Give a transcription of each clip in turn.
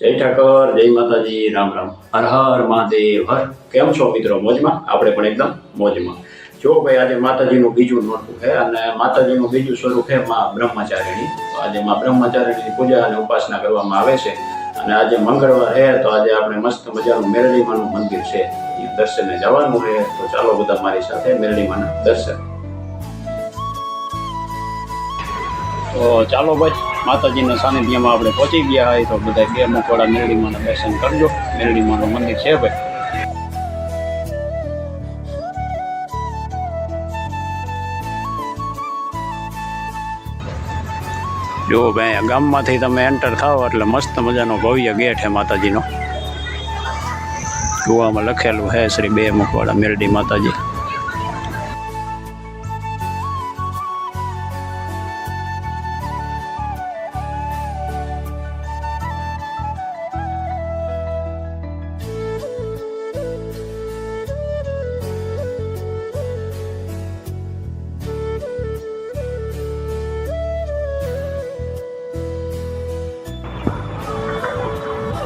જય ઠાકર, જય માતાજી, રામ રામ. હર હર મહાદેવ, હર. કેમ છો મિત્રો? મોજમાં? આપણે પણ એકદમ મોજમાં. જો ભાઈ, આજે માતાજીનું બીજું નોટું છે અને માતાજીનું બીજું સ્વરૂપ છે માં બ્રહ્મચારિણી. આજે માં બ્રહ્મચારિણીની પૂજા અને ઉપાસના કરવામાં આવે છે. અને આજે મંગળવાર છે, તો આજે આપણે મસ્ત મજાનું મેરડીમાનું મંદિર છે. દર્શને જવાનું છે. તો ચાલો બધા મારી સાથે મેરડીમાના દર્શન. તો ચાલો ભાઈ માતાજીના સાનિધ્યમાં આપણે પહોંચી ગયા હોય તો બધા બે મુખવાડા મેરડીમાના દર્શન કરજો. મેરડીમાનું મંદિર છે ભાઈ. જો ભાઈ ગામમાંથી તમે એન્ટર થાઓ એટલે મસ્ત મજાનો ભવ્ય ગેટ છે માતાજીનો. જોવામાં લખેલું છે શ્રી બે મુખવાડા મેરડી માતાજી.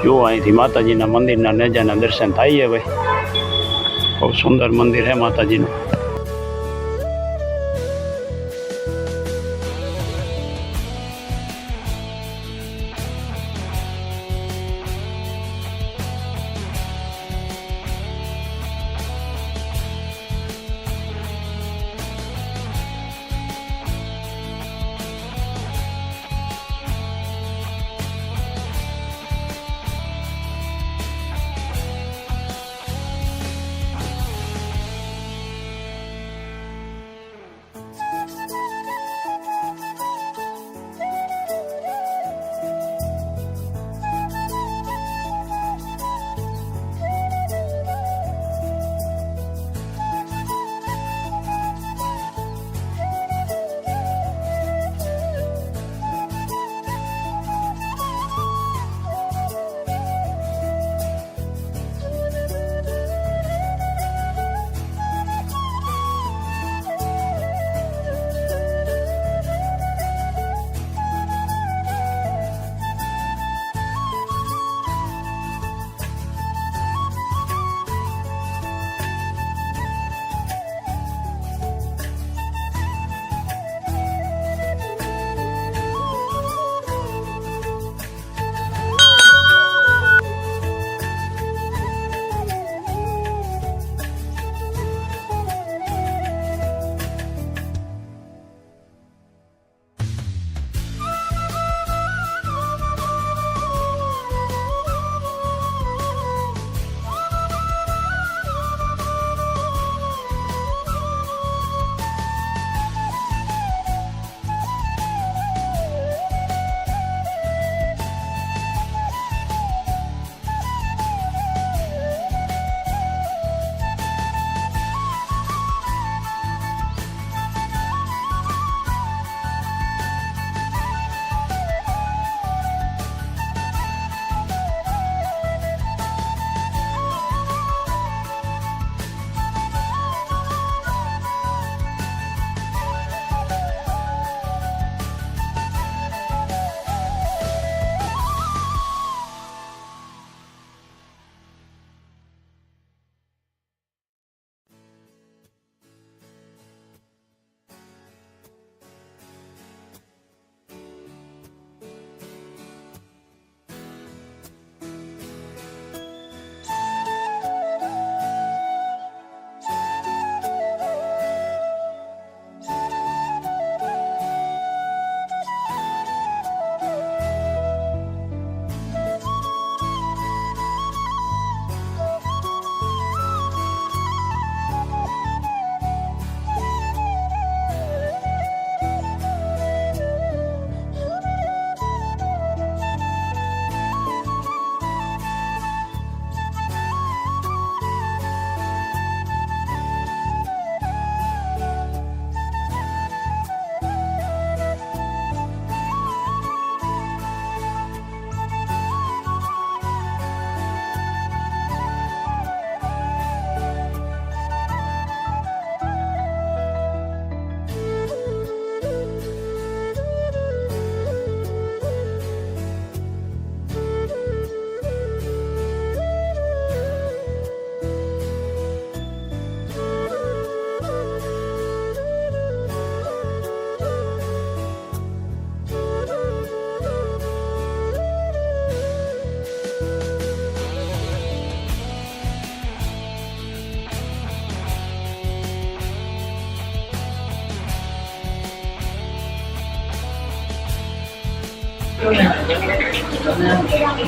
જો અહીંથી માતાજીના મંદિરના નેજાના દર્શન થાય છે ભાઈ. બહુ સુંદર મંદિર છે માતાજીનું.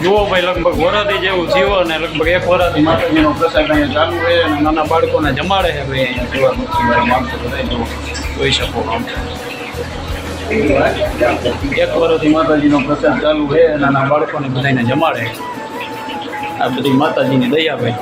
જુઓ ભાઈ, લગભગ વરાથી જેવું જીવો અને લગભગ એક વરાથી માતાજીનો પ્રસાદ અહીંયા ચાલુ છે અને નાના બાળકોને જમાડે છે ભાઈ અહીંયા જીવા ભક્તિવાળા માગતો બધા જુઓ, જોઈ શકો આમ. એક વરાથી માતાજીનો પ્રસાદ ચાલુ છે નાના બાળકોને બધાને જમાડે. આ બધી માતાજીની દયા ભાઈ.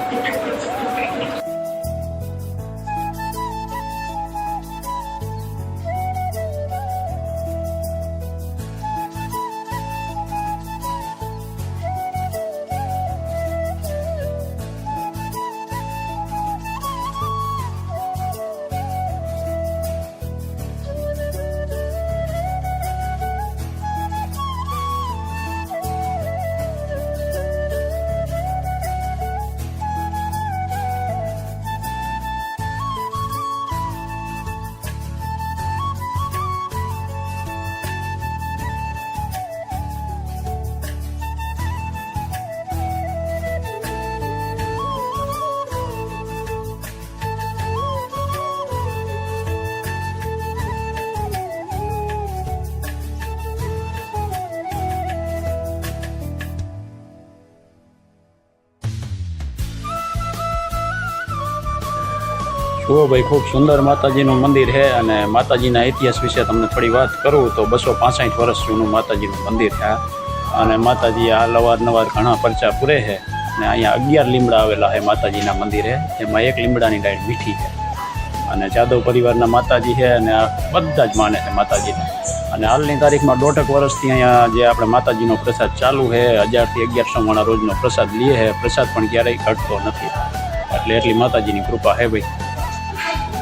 જુઓ ભાઈ, ખૂબ સુંદર માતાજીનું મંદિર છે અને માતાજીના ઇતિહાસ વિશે તમને થોડી વાત કરું તો બસો પાસઠ વર્ષ જૂનું માતાજીનું મંદિર છે અને માતાજી આ અવારનવાર ઘણા પરચા પૂરે છે અને અહીંયા અગિયાર લીમડા આવેલા છે માતાજીના મંદિરે જેમાં એક લીમડાની ડાળ મીઠી છે. અને જાદવ પરિવારના માતાજી છે અને આ બધા જ માને છે માતાજીને અને હાલની તારીખમાં દોઢક વર્ષથી અહીંયા જે આપણે માતાજીનો પ્રસાદ ચાલુ છે, હજારથી અગિયારસો માણા રોજનો પ્રસાદ લઈએ છે. પ્રસાદ પણ ક્યારેય ઘટતો નથી. એટલે એટલી માતાજીની કૃપા છે ભાઈ.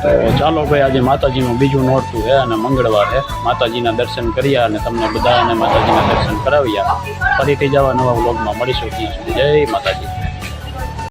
તો ચાલો ભાઈ, આજે માતાજીનું બીજું નોરતું છે અને મંગળવાર છે. માતાજીના દર્શન કર્યા અને તમને બધાને માતાજીના દર્શન કરાવ્યા. ફરીથી જવા નવા વ્લોગમાં મળીશું. ત્યાં સુધી જય માતાજી.